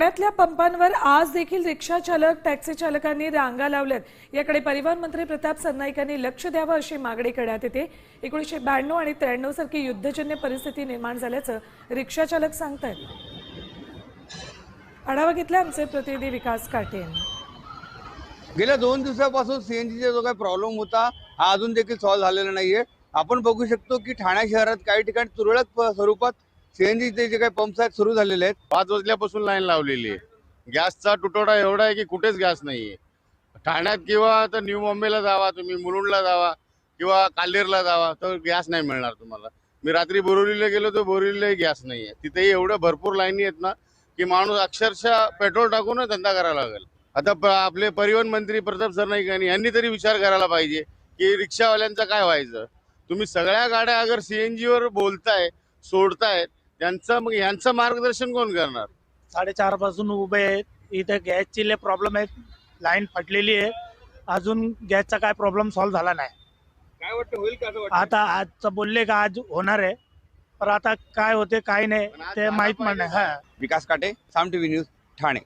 ठाण्यातल्या पंपांवर आज देखील रिक्षा चालक टॅक्सी चालकांनी रांगा लावल्यात. याकडे परिवहन मंत्री प्रताप सरनाईकांनी लक्ष द्यावं अशी मागणी करण्यात येते. एकोणीसशे ब्याण्णव आणि त्र्याण्णव सारखी युद्धजन्य परिस्थिती निर्माण झाल्याचं रिक्षा चालक सांगतायत. आढावा घेतला आमचे प्रतिनिधी विकास काटे यांनी. गेल्या दोन दिवसापासून सीएनजीचा जो काही प्रॉब्लेम होता हा अजून देखील सॉल्व्ह झालेला नाहीये. आपण बघू शकतो की ठाणे शहरात काही ठिकाणी तुरळक प- स्वरूपात सीएनजीचे जे काही पंप्स आहेत सुरू झालेले आहेत पाच वाजल्यापासून लाईन लावलेली आहे. गॅसचा तुटवडा एवढा आहे की कुठेच गॅस नाहीये ठाण्यात किंवा तर न्यू मुंबईला जावा तुम्ही मुलुंडला जावा किंवा कालेरला जावा तर गॅस नाही मिळणार तुम्हाला. मी रात्री बोरिवलीला गेलो तर बोरिवलीलाही गॅस नाही आहे. तिथेही एवढं भरपूर लाईनी आहेत ना की माणूस अक्षरशः पेट्रोल टाकूनच धंदा करायला लागेल. आता आपले परिवहन मंत्री प्रताप सरनाईक यांनी यांनी तरी विचार करायला पाहिजे की रिक्षावाल्यांचं काय व्हायचं? तुम्ही सगळ्या गाड्या अगर सीएनजी वर बोलताय सोडताय त्यांचं मग यांचं मार्गदर्शन कोण करणार? साडेचारपासून उभे आहेत. इथे गॅसची लय प्रॉब्लेम आहे लाईन फाटलेली आहे. अजून गॅसचा काय प्रॉब्लेम सॉल्व्ह झाला नाही. काय वाटतं होईल का असं वाटतं? आता आजचं बोलले का आज होणार आहे. पण आता काय होते काय नाही पण आज ते झालं माहीत पण पाहिजे. नाही. हा. विकास काटे साम टीव्ही न्यूज ठाणे.